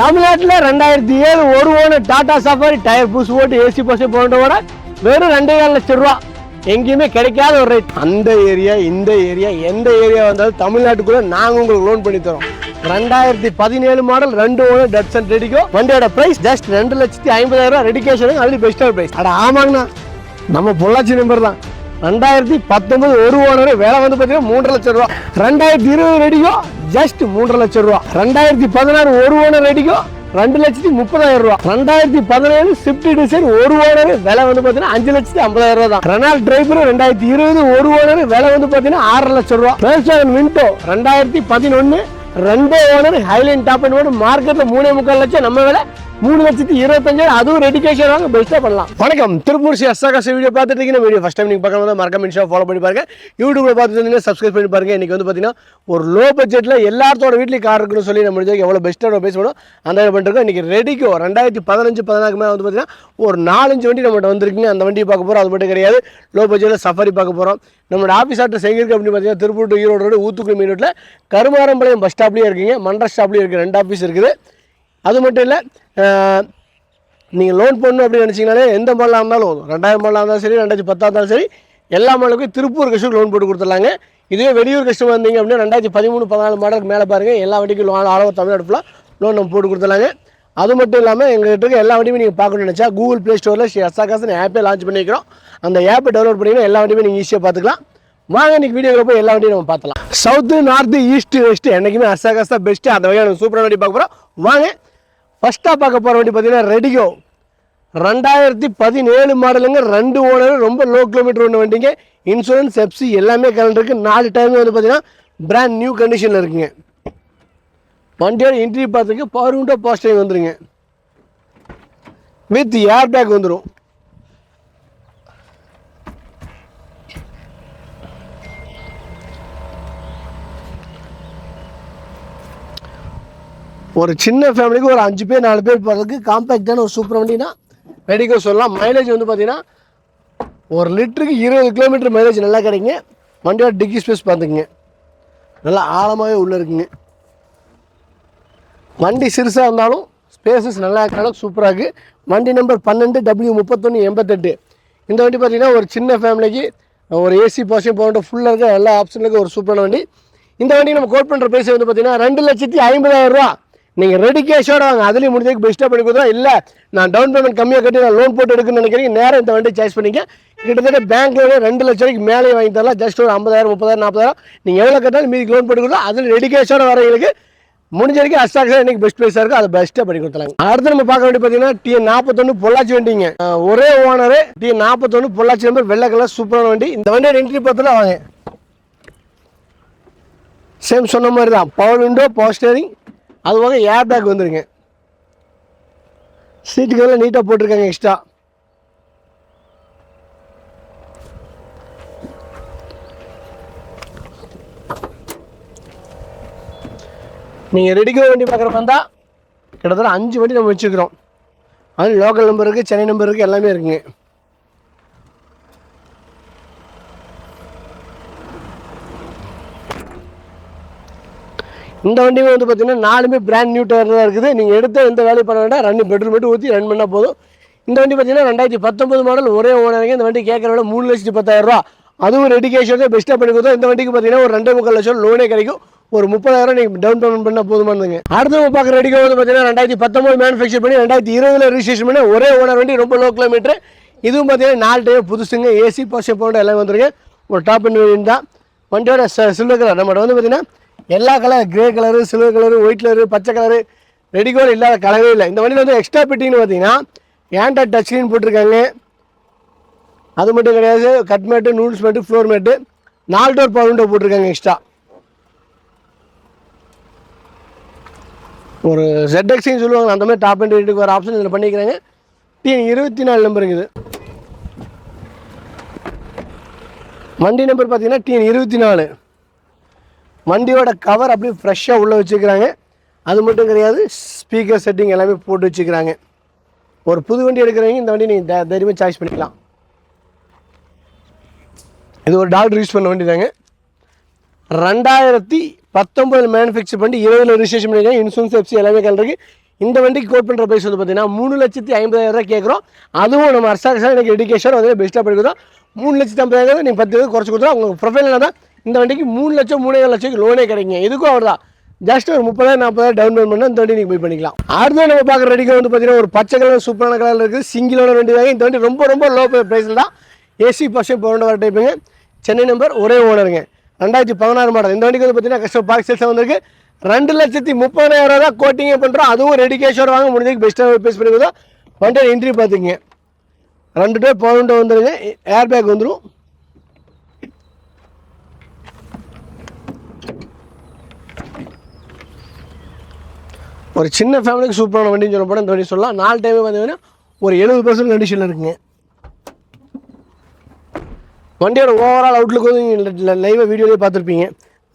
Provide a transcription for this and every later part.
தமிழ்நாட்டில் ரெண்டாயிரத்தி ஏழு ஒரு ஓனர் டாடா சஃபாரி டயர் பூஸ் போட்டு ஏசி பஸ் போன்றவோட வெறும் ரெண்டே கால் லட்சம் ரூபா. எங்கேயுமே கிடைக்காத ஒரு ரேட் அந்த ஏரியா இந்த ஏரியா எந்த ஏரியா வந்தாலும் தமிழ்நாட்டுக்குள்ளே நாங்கள் உங்களுக்கு லோன் பண்ணி தரோம். ரெண்டாயிரத்தி பதினேழு மாடல் ரெண்டு ஓனர் டட்சன் ரெடிக்கோ வண்டியோட பிரைஸ் ஜஸ்ட் ரெண்டு லட்சத்தி ஐம்பதாயிரம் ரூபா ரெடிகேஷன் அதுலேயும் பெஸ்ட்டாக பிரைஸ் அட ஆமாங்கண்ணா. நம்ம பொள்ளாச்சி நம்பர் தான். ரெண்டாயிரத்தி பத்தொன்பது ஒரு ஓனர் வேலை வந்து பார்த்தீங்கன்னா மூன்று லட்சம் ரூபா. ரெண்டாயிரத்தி இருபது ரெடிக்கோ ஜஸ்ட் மூன்றரை லட்சம் ரூபா. ரெண்டாயிரத்தி பதினாறு ஒரு ஓனர் அடிக்கும் ரெண்டு லட்சத்தி முப்பதாயிரம் ரூபா. ரெண்டாயிரத்தி பதினேழு ஸ்விஃப்ட் டிசைன் ஒரு ஓனர் விலை வந்து பார்த்தீங்கன்னா அஞ்சு லட்சத்தி ஐம்பதாயிரம் ரூபா தான். ரெனால்ட் டிரைவர் ரெண்டாயிரத்தி இருபது ஒரு ஓனர் விலை வந்து பார்த்தீங்கன்னா ஆறு லட்சம் ரூபா. பேர்சன் விண்டோ ரெண்டாயிரத்தி பதினொன்று ரெண்டே ஓனர் ஹைலைன் டாப் அண்ட் மார்க்கெட்ல மூணே முக்கால் லட்சம் நம்ம விலை. மூணு லட்சத்தி இருபத்தஞ்சாயிரம் அதுவும் ரெடிகேஷன் வாங்க பெஸ்ட்டாக பண்ணலாம். வணக்கம். திருப்பூர் ஸ்ரீ அஸ்ஸாகாசி வீடியோ பார்த்துட்டு இருக்கீங்க. வீடியோ ஃபஸ்ட் டைம் நீங்கள் பார்க்கணும் மறக்காம இன்ஸ்டா ஃபாலோ பண்ணி பாருங்க. யூடியூப்ல பார்த்துட்டு சப்ஸ்கிரைப் பண்ணி பாருங்க. இன்றைக்கி வந்து பார்த்தீங்கன்னா ஒரு லோ பட்ஜெட்டில் எல்லாத்தோட வீட்லையும் கார் இருக்குன்னு சொல்லி நம்ம எவ்வளோ பெஸ்ட்டாக பேசணும் அந்த மாதிரி பண்ணிருக்கோம் இன்னைக்கு ரெடிக்கோ ரெண்டாயிரத்தி பதினஞ்சு பதினாறு மேலே வந்து பார்த்தீங்கன்னா ஒரு நாலஞ்சு வண்டி நம்மகிட்ட வந்துருக்கீங்க. அந்த வண்டியை பார்க்க போகிறோம் அது மட்டும் கிடையாது. லோ பட்ஜெட்டில் சஃபாரி பார்க்க போகிறோம் நம்மளோட ஆஃபீஸ் ஆட்டை எங்கே அப்படின்னு பார்த்தீங்கன்னா திருப்பூர் ஈரோடு ரோடு ஊத்துக்குளி மீன் ரோட்டில் கருமாரம்பாளையம் பஸ் ஸ்டாப்லேயே இருக்கீங்க. மண்டா ஸ்டாப்லேயும் இருக்குது ரெண்டு ஆஃபீஸ் இருக்குது. அது மட்டும் இல்லை நீங்கள் லோன் பண்ணணும் அப்படின்னு நினச்சிங்கனாலே எந்த மாடலாக இருந்தாலும் போதும். ரெண்டாயிரம் மாடலாக இருந்தாலும் சரி ரெண்டாயிரத்தி பத்தாக இருந்தாலும் சரி எல்லா மாடலுக்கும் திருப்பூர் கஸ்டமர் லோன் போட்டு கொடுத்துட்லாங்க. இதுவே வெளியூர் கஸ்டமர் வந்தீங்க அப்படின்னா ரெண்டாயிரத்தி பதிமூணு பதினாலு மாடலுக்கு மேலே பாருங்கள் எல்லா வண்டிக்கும் லோன் அளவு தமிழ்நாடு லோன் நம்ம போட்டு கொடுத்துட்லாங்க. அது மட்டும் இல்லாமல் எங்கள்கிட்ட இருக்க எல்லா வண்டியுமே நீங்கள் பார்க்கணும்னு நினச்சா கூகுள் ப்ளே ஸ்டோரில் ஸ்ரீ அசாகாசன் ஆப்பே லான்ச் பண்ணிக்கிறோம் அந்த ஆப்பை டவுன்லோட் பண்ணிங்கன்னா எல்லா வண்டியுமே நீங்கள் ஈஸியாக பார்த்துக்கலாம். வாங்க இன்னைக்கு வீடியோ போய் எல்லா வண்டியும் நம்ம பார்த்தலாம் சவுத்து நார்த்து ஈஸ்ட் வெஸ்ட் என்றைக்குமே அசா கஸ்தா பெஸ்ட்டு அந்த வகையான சூப்பரான வண்டி பார்க்க போகிறோம் வாங்க ஃபஸ்ட்டாக பார்க்க போகிற வண்டி பார்த்தீங்கன்னா ரெடிகோ ரெண்டாயிரத்தி பதினேழு மாடலுங்க ரெண்டு ஓனர் ரொம்ப லோ கிலோமீட்டர் ஒன்று வண்டிங்க. இன்சூரன்ஸ் எஃப்சி எல்லாமே கலந்து இருக்குது நாலு டைம் வந்து பார்த்தீங்கன்னா பிராண்ட் நியூ கண்டிஷனில் இருக்குங்க. வண்டியோட இன்ட்ரி பார்த்துக்கு பவர் விண்டோ பாஸ்டிங் வந்துருங்க. வித் ஏர் பேக் வந்துடும் ஒரு சின்ன ஃபேமிலிக்கு ஒரு அஞ்சு பேர் நாலு பேர் போகிறதுக்கு காம்பேக்டான ஒரு சூப்பர் வண்டினா ரெடிக்கோ சொல்லலாம். மைலேஜ் வந்து பார்த்தீங்கன்னா ஒரு லிட்டருக்கு இருபது கிலோமீட்டர் மைலேஜ் நல்லா கிடைக்குங்க. வண்டியோட டிக்கி ஸ்பேஸ் பார்த்துக்குங்க. நல்லா ஆழமாகவே உள்ளே இருக்குங்க. வண்டி சிறுசாக இருந்தாலும் ஸ்பேசஸ் நல்லா இருக்கிற சூப்பராக இருக்குது வண்டி நம்பர் பன்னெண்டு டபிள்யூ முப்பத்தொன்று எண்பத்தெட்டு. இந்த வண்டி பார்த்தீங்கன்னா ஒரு சின்ன ஃபேமிலிக்கு ஒரு ஏசி பாசியம் போன்ற ஃபுல்லாக இருக்க எல்லா ஆப்ஷனில் ஒரு சூப்பரான வண்டி. இந்த வண்டி நம்ம கோட் பண்ணுற பிரைஸ் வந்து பார்த்தீங்கன்னா ரெண்டு லட்சத்தி ஐம்பதாயிரம் ரூபா. நீங்கள் ரெடி கேஷோட வாங்க. அதுலேயும் முடிஞ்சதுக்கு பெஸ்ட்டாக பண்ணி கொடுத்தா இல்லை நான் டவுன் பேமெண்ட் கம்மியாக கட்டி நான் லோன் போட்டு எடுக்கணும்னு நினைக்கிறீங்க நேரம் இந்த வண்டி சாய்ஸ் பண்ணிக்க கிட்டத்தட்ட பேங்க்ல ரெண்டு லட்ச ரூபாய்க்கு மேலே வாங்கி தரலாம். ஜஸ்ட் ஒரு ஐம்பதாயிரம் முப்பதாயிரம் நாற்பதாயிரம். நீங்கள் எவ்வளோ கட்டாலும் மீதி லோன் போட்டு கொடுத்தோம் அதில் ரெடி கேஷோட வரவங்களுக்கு முடிஞ்ச வரைக்கும் அஸ்டாக்ஸ் இன்னைக்கு பெஸ்ட் ப்ரைஸாக இருக்கும். அதை பெஸ்ட்டாக பண்ணி கொடுத்துலாங்க அடுத்து நம்ம பார்க்க வேண்டிய பார்த்தீங்கன்னா டி நாற்பத்தொன்று பொள்ளாச்சி வண்டிங்க. ஒரே ஓனர் டி நாற்பத்தொன்று பொள்ளாச்சி நம்பர் வெள்ளை கலர் சூப்பரான வண்டி. இந்த வண்டியோட என்ட்ரி பார்த்துலாம் வாங்க. சேம் சொன்ன மாதிரி தான் பவர் விண்டோ பவர் ஸ்டேரிங் அது போக ஏர் பேக் வந்துருங்க சீட்டுக்கெல்லாம் நீட்டாக போட்டிருக்காங்க எக்ஸ்ட்ரா நீங்கள் ரெடிக்கோ வண்டி பார்க்குறப்ப இருந்தால் கிட்டத்தட்ட அஞ்சு வண்டி நம்ம வச்சுக்கிறோம் அது லோக்கல் நம்பர் இருக்குது சென்னை நம்பர் இருக்குது எல்லாமே இருக்குங்க. இந்த வண்டியுமே வந்து பார்த்தீங்கன்னா நாலுமே பிராண்ட் நியூ டயர் தான் இருக்குது. நீங்கள் எடுத்து எந்த வேலையும் பண்ண வேண்டாம். ரெண்டு பெட்ரோல் மட்டும் ஊற்றி ரன் பண்ணால் போதும். இந்த வண்டி பார்த்தீங்கன்னா ரெண்டாயிரத்தி பத்தொம்பது மாடல் ஒரே ஓனருங்க இந்த வண்டி கேட்குற விட மூணு லட்சத்தி பத்தாயிரம் ரூபா. அதுவும் ரெடிகேஷன் தான் பெஸ்ட்டாக பண்ணி கொடுத்தோம். இந்த வண்டிக்கு பார்த்தீங்கன்னா ஒரு ரெண்டு முக்கால் லட்சம் லோனே கிடைக்கும். ஒரு முப்பதாயிரம் நீங்கள் டவுன் பேமெண்ட் பண்ணால் போதுமானதுங்க. அடுத்து பார்க்குற ரெடிக்கோ வந்து பார்த்தீங்கன்னா ரெண்டாயிரத்தி பத்தொம்பது மேனுஃபேக்சர் பண்ணி ரெண்டாயிரத்தி இருபதில் ரிஜிஸ்ட்ரேஷன் பண்ணி ஒரே ஓனர் வண்டி ரொம்ப லோ கிலோமீட்டர் இதுவும் பார்த்தீங்கன்னா நாலு டைம் புதுசுங்க. ஏசி பாஷே போன்ற எல்லாம் வந்துருங்க ஒரு டாப் அண்ட் வேரியன்ட் தான். வண்டியோட சில்வர் கலர் நம்மகிட்ட வந்து பார்த்தீங்கன்னா எல்லா colour grey colour silver colour white colour பச்சை கலரு ரெடிகோல் இல்லாத கலரே இல்லை. இந்த வண்டியில் வந்து எக்ஸ்ட்ரா பெட்டின்னு பார்த்தீங்கன்னா ஏன்டா டச் ஸ்க்ரீன் போட்டிருக்காங்க. அது மட்டும் கிடையாது கட் மேட்டு நூல்ஸ் மேட்டு ஃப்ளோர் மேட்டு நாலு டோர் பவர் விண்டோ போட்டிருக்காங்க எக்ஸ்ட்ரா ஒரு ZXன்னு சொல்லுவாங்க அந்த மாதிரி டாப் அண்ட் ரேட்டுக்கு ஒரு ஆப்ஷன் இதில் பண்ணிக்கிறாங்க. டிஎன் இருபத்தி நாலு நம்பர் இருக்குது. வண்டி நம்பர் பார்த்தீங்கன்னா டிஎன் இருபத்தி நாலு வண்டியோட கவர் அப்படியே ஃப்ரெஷ்ஷாக உள்ளே வச்சுக்கிறாங்க அது மட்டும் கிடையாது ஸ்பீக்கர் செட்டிங் எல்லாமே போட்டு வச்சுக்கிறாங்க ஒரு புது வண்டி எடுக்கிறவங்க இந்த வண்டி நீங்கள் தைரியமாக சாய்ஸ் பண்ணிக்கலாம். இது ஒரு டாக்டர் யூஸ் பண்ண வண்டி தாங்க ரெண்டாயிரத்தி பத்தொம்பது மேனுஃபேக்சர் பண்ணி இருபதில் ரிஜிஸ்ட்ரேஷன் பண்ணியிருக்காங்க இன்சூரன்ஸ் எஃப்சி எல்லாமே கலருக்கு இந்த வண்டிக்கு கோட் பண்ணுற ப்ரைஸ் வந்து பார்த்தீங்கன்னா மூணு லட்சத்தி ஐம்பதாயிரம் ரூபாய் கேட்குறோம் அதுவும் நம்ம அரசாங்க எனக்கு எடுக்கேஷன் வந்து பெஸ்ட்டாக படிக்கிறோம் மூணு லட்சத்தி ஐம்பதாயிரம் நீங்கள் பத்து குறைச்சி கொடுத்தா உங்களுக்கு ப்ரொஃபைலில் தான் இந்த வண்டிக்கு மூணு லட்சம் மூணே லட்சம் லோனே கிடைக்கும் இதுக்கும் அவர் தான் ஜஸ்ட் ஒரு முப்பதாயிரம் நாற்பதாயிரம் டவுன் பேமெண்ட் பண்ணால் இந்த வண்டி நீங்கள் போய் பண்ணிக்கலாம். அடுத்து நம்ம பார்க்குற ரெடிக்கு வந்து பார்த்தீங்கன்னா ஒரு பச்சை கலர் சூப்பரான கலர் இருக்குது சிங்கிளோட வண்டி தாங்க இந்த வண்டி ரொம்ப ரொம்ப லோ ப்ரைஸில் தான் ஏசி பஸ்ஸே போகிற வர டைப்புங்க சென்னை நம்பர் ஒரே ஓனருங்க ரெண்டாயிரத்தி பதினாறு மாடல் இந்த வண்டிக்கு வந்து பார்த்தீங்கன்னா கஷ்டம் பாக்ஸ் சேல்ஸ் வந்திருக்கு. ரெண்டு லட்சத்தி முப்பதாயிரம் ரூபா தான் கோட்டிங்கே பண்ணுறோம் அதுவும் ரெடி கேஷோட வாங்க. முடிஞ்சதுக்கு பெஸ்ட்டாக பேஸ் பண்ணி கொடுத்தோம் வண்டியோட இன்ட்ரி பார்த்துங்க ரெண்டு டே பவுண்டு வந்துருங்க. ஏர் பேக் வந்துடும் ஒரு சின்ன ஃபேமிலிக்கு சூப்பரான வண்டின்னு சொல்ல போனால் இந்த வண்டி சொல்லலாம். நாலு டைமே பார்த்தீங்கன்னா ஒரு எழுபது பர்சன்ட் கண்டிஷனில் இருக்குங்க. வண்டியோட ஓவரால் அவுட்லுக்கு வந்து நீங்கள் லைவாக வீடியோலேயே பார்த்துருப்பீங்க.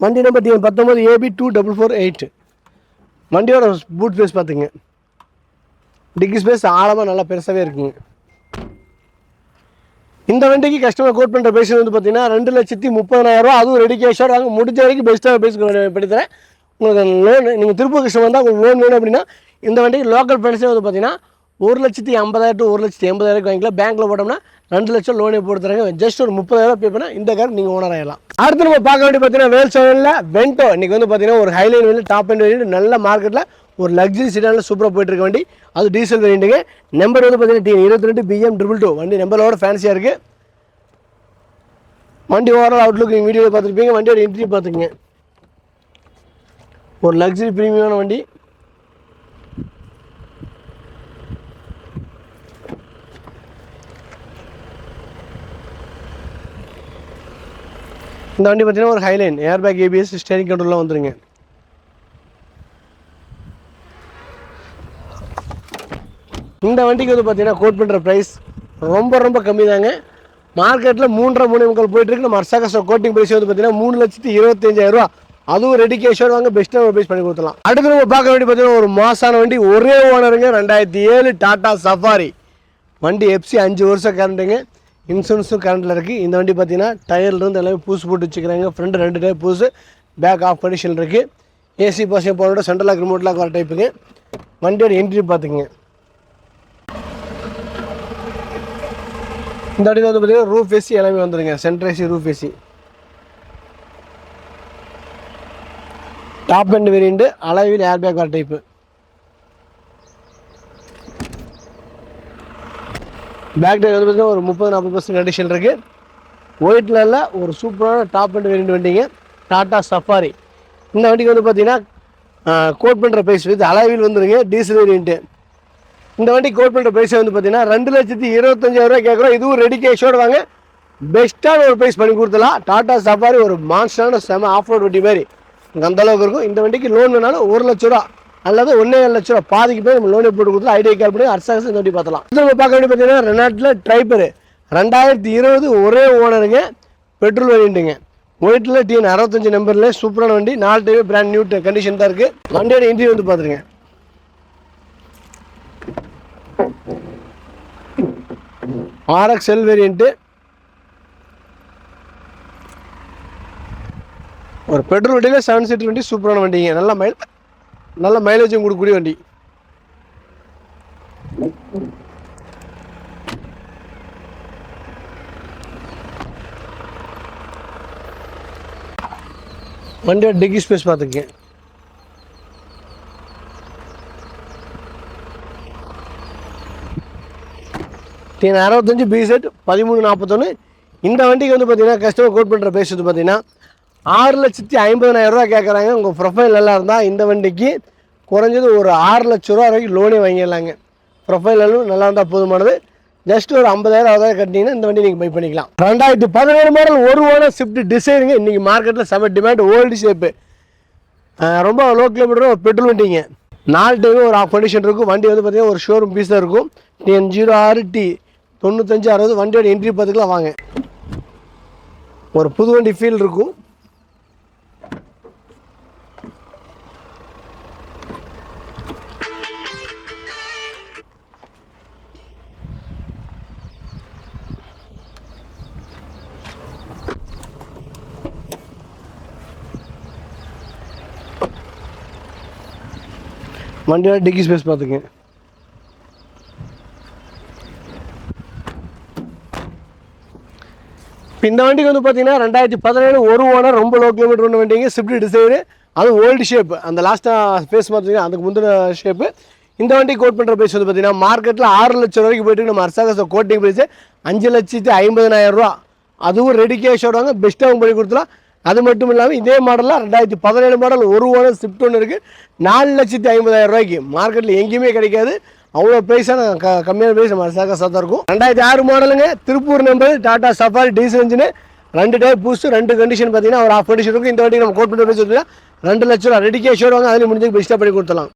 வண்டி நம்பர் டிஎன் பத்தொம்பது AB two double four eight வண்டியோட பூட் ஸ்பேஸ் பார்த்துங்க. டிக்கி ஸ்பேஸ் ஆழமாக நல்லா பெருசாகவே இருக்குங்க. இந்த வண்டிக்கு கஸ்டமர் கோட் பண்ணுற பேசுறது வந்து பார்த்தீங்கன்னா ரெண்டு லட்சத்தி முப்பதாயிரம் ரூபா அதுவும் ரெடி கேஷோட வாங்க. முடிஞ்ச வரைக்கும் பெஸ்ட்டாக பேச பண்ணி தரேன் உங்களுக்கு லோன் நீங்கள் திருப்பூர் கிருஷ்ணன் வந்தால் உங்களுக்கு லோன் வேணும் அப்படின்னா இந்த வண்டிக்கு லோக்கல் ஃப்ரெண்ட்ஸே வந்து பார்த்தீங்கன்னா ஒரு லட்சத்தி ஐம்பதாயிரம் டு ஒரு லட்சத்தி எண்பதாயிரம் வாங்கிக்கலாம். பேங்க்கில் போட்டோம்னா ரெண்டு லட்சம் லோனே போட்டு தராங்க ஜஸ்ட் ஒரு முப்பதாயிரம் பே பண்ணால் இந்த கார் நீங்கள் ஓனர் ஆகலாம் அடுத்து நம்ம பார்க்க வேண்டிய பார்த்தீங்கன்னா வேல் செவனில் வென்டோ இன்னைக்கு வந்து பார்த்தீங்கன்னா ஒரு ஹைலைன் வெளியில் டாப் அண்ட் வெளியில் நல்ல மார்க்கெட்டில் ஒரு லக்ஸரி சிடானில் சூப்பராக போயிட்டு இருக்க வண்டி. அது டீசல் வேரியண்ட்டுங்க நம்பர் வந்து பார்த்தீங்கன்னா டி இருபத்தி ரெண்டு பிஎம் ட்ரிபிள் டூ வண்டி நம்பரோட ஃபேன்சியாக இருக்குது வண்டி ஓவரால் அவுட்லுக் நீங்கள் வீடியோவில் பார்த்துருப்பீங்க. வண்டியோட இன்ட்ரி பார்த்துங்க ஒரு லக்ஸரி ப்ரீமியமான வண்டி. இந்த வண்டி பார்த்தீங்கன்னா ஒரு highline air bag ABS steering கண்ட்ரோல்லாம் வந்துருங்க. இந்த வண்டிக்கு வந்து பார்த்தீங்கன்னா கோட் பண்ணுற ப்ரைஸ் ரொம்ப ரொம்ப கம்மி தாங்க மார்க்கெட்டில் மூன்றரை மூணு முக்கால் போயிட்டுருக்கு நம்ம அர்சாகஸ்டோ கோட்டிங் ப்ரைஸ் வந்து பார்த்தீங்கன்னா மூணு லட்சத்தி இருபத்தஞ்சாயிரம் அதுவும் ரெடி கேஷோட வாங்க பெஸ்ட்டாக பேஸ் பண்ணி கொடுத்துலாம் அடுத்து நம்ம பார்க்க வேண்டிய பார்த்தீங்கன்னா ஒரு மாசான வண்டி ஒரே ஓனருங்க. ரெண்டாயிரத்தி ஏழு டாடா சஃபாரி. வண்டி எஃப்சி அஞ்சு வருஷம் கரண்ட்டுங்க இன்சூரன்ஸும் கரண்ட்டில் இருக்குது இந்த வண்டி பார்த்தீங்கன்னா டயர்லேருந்து எல்லாமே பூசு போட்டு வச்சுக்கிறாங்க. ஃப்ரண்ட் ரெண்டு டயர் பூசு பேக் ஆஃப் கண்டிஷன் இருக்குது ஏசி பஸ்ஸை போனோட சென்ட்ரல் லாக் ரிமோட் லாக் வர டைப்புங்க வண்டியோட என்ட்ரி பார்த்துக்குங்க. இந்த வண்டியில் வந்து பார்த்தீங்கன்னா ரூஃப் ஏசி எல்லாமே வந்துடுங்க central AC roof AC top end variant அளவில் ஏர் பேக் வர டைப்பு பேக் டயர் வந்து பார்த்தீங்கன்னா ஒரு முப்பது நாற்பது பர்சன்ட் கண்டிஷன் இருக்குது ஒயிட்ல ஒரு சூப்பரான டாப் அண்ட் வேரியண்ட் வண்டிங்க. டாட்டா சஃபாரி இந்த வண்டிக்கு வந்து பார்த்தீங்கன்னா கோட் பண்ணுற ப்ரைஸ் வித் அளவில் வந்துருங்க டீசல் வேரியண்ட்டு இந்த வண்டி கோட் பண்ணுற ப்ரைஸ் வந்து பார்த்தீங்கன்னா ரெண்டு லட்சத்தி இருபத்தஞ்சாயிரம் கேட்குறோம் இதுவும் ரெடி கேஷோடு வாங்க. பெஸ்ட்டான ஒரு ப்ரைஸ் பண்ணி கொடுத்தலாம் டாட்டா சஃபாரி ஒரு மான்ஸ்டரான செம ஆஃப் ரோட் வண்டி மாதிரி. இங்கே அந்த அளவுக்கு இருக்கும். இந்த வண்டிக்கு லோன் வேணாலும் ஒரு லட்ச ரூபா அல்லது ஒன்றே ஏழு லட்ச ரூபா. பாதிக்கு போய் நம்ம லோனே போட்டு கொடுத்து ஐடியா கால் பண்ணி அரசாங்கம் இந்த வண்டி பார்த்தலாம் இது நம்ம பார்க்க வேண்டிய பார்த்தீங்கன்னா ரெண்டாயிரத்தில் ட்ரைப்பர் ரெண்டாயிரத்தி இருபது ஒரே ஓனருங்க. பெட்ரோல் வேரியண்ட்டுங்க ஒயிட்டில் டிஎன் அறுபத்தஞ்சு நம்பரில் சூப்பரான வண்டி. நாலு டைம் பிராண்ட் நியூ கண்டிஷன் தான் இருக்குது வண்டியோட இன்ட்ரி வந்து பார்த்துருங்க ஆர்எக்ஸ் எல் வேரியண்ட்டு ஒரு பெட்ரோல் வண்டியில் செவன் சீட்டர் வண்டி சூப்பரான வண்டிங்க. நல்ல மைல் நல்ல மைலேஜும் கொடுக்கக்கூடிய வண்டி. வண்டியோட டிக்கி ஸ்பேஸ் பார்த்துக்கங்க டிஎன் அறுபத்தஞ்சு பிசெட் பதிமூணு நாற்பத்தொன்று இந்த வண்டிக்கு வந்து பார்த்தீங்கன்னா கஸ்டமர் கோட் பண்ணுற பேஸ் வந்து பார்த்தீங்கன்னா ஆறு லட்சத்தி ஐம்பதனாயிரம் ரூபா கேட்குறாங்க உங்கள் ப்ரொஃபைல் நல்லா இருந்தால் இந்த வண்டிக்கு குறைஞ்சது ஒரு ஆறு லட்ச ரூபா வரைக்கும் லோனே வாங்கிடலாங்க. ப்ரொஃபைல் நல்லா இருந்தால் போதுமானது. ஜஸ்ட் ஒரு ஐம்பதாயிரம் அறுபதாயிரம் கட்டினீங்கன்னா இந்த வண்டி நீங்கள் பை பண்ணிக்கலாம். ரெண்டாயிரத்தி பதினேழு மாடல் ஒரு ஓனர் ஸ்விஃப்ட் டிசைனுங்க இன்றைக்கி மார்க்கெட்டில் செம டிமாண்ட் ஓல்டு ஷேப்பு ரொம்ப லோ கிலோமீட்டர் பெட்ரோல் வண்டிங்க. நாலு டைமே ஒரு ஆஃப் கண்டிஷன் இருக்கும். வண்டி வந்து பார்த்தீங்கன்னா ஒரு ஷோரூம் பீஸ் தான் இருக்கும். டென் ஜீரோ ஆறு டி தொண்ணூத்தஞ்சு அறுபது வண்டியோட என்ட்ரி பார்த்துக்கலாம் வாங்க. ஒரு புது வண்டி ஃபீல் இருக்கும். வண்டியோட டிக்கி ஸ்பேஸ் பார்த்துங்க இப்போ இந்த வண்டிக்கு வந்து பார்த்தீங்கன்னா ரெண்டாயிரத்தி பதினேழு ஒரு ஓனர் ரொம்ப லோ கிலோமீட்டர் ஒன்று வண்டிங்க ஸ்விஃப்ட் டிசைரு அது ஓல்டு ஷேப் அந்த லாஸ்ட்டாக ஃபேஸ் பார்த்தீங்கன்னா அதுக்கு முந்தின ஷேப்பு இந்த வண்டி கோட் பண்ணுற ப்ரைஸ் வந்து பார்த்தீங்கன்னா மார்க்கெட்டில் ஆறு லட்சம் வரைக்கும் போயிட்டு நம்ம அரசாங்க கோட்டிங் ப்ரைஸ் அஞ்சு லட்சத்தி ஐம்பதனாயிரம் ரூபா. அதுவும் ரெடி கேஷ் வருவாங்க பெஸ்ட்டாகவும் பண்ணி கொடுத்துலாம் அது மட்டும் இல்லாமல் இதே மாடலில் ரெண்டாயிரத்தி பதினேழு மாடல் ஒரு ஓனர் ஸ்விஃப்ட் ஒன்று இருக்குது நாலு லட்சத்தி ஐம்பதாயிரம் ரூபாய்க்கு மார்க்கெட்டில் எங்கேயுமே கிடைக்காது. அவ்வளோ ப்ரைஸான க கம்மியான ப்ரைஸ் நம்ம அர்சாகஸாக தான் இருக்கும். ரெண்டாயிரத்தி ஆறு மாடலுங்க Tiruppur number Tata Safari diesel engine ரெண்டு டே பூஸ்ட்டு ரெண்டு கண்டிஷன் பார்த்தீங்கன்னா ஒரு ஆஃப் கண்டிஷன் இருக்கும். இந்த வண்டி நம்ம கோட் பண்ணி சொல்லிட்டு ரெண்டு லட்ச ரூபா ரெடி கேஷ் வந்து அதில் முடிஞ்சு பெஸ்ட்டாக பண்ணி கொடுத்துலாம்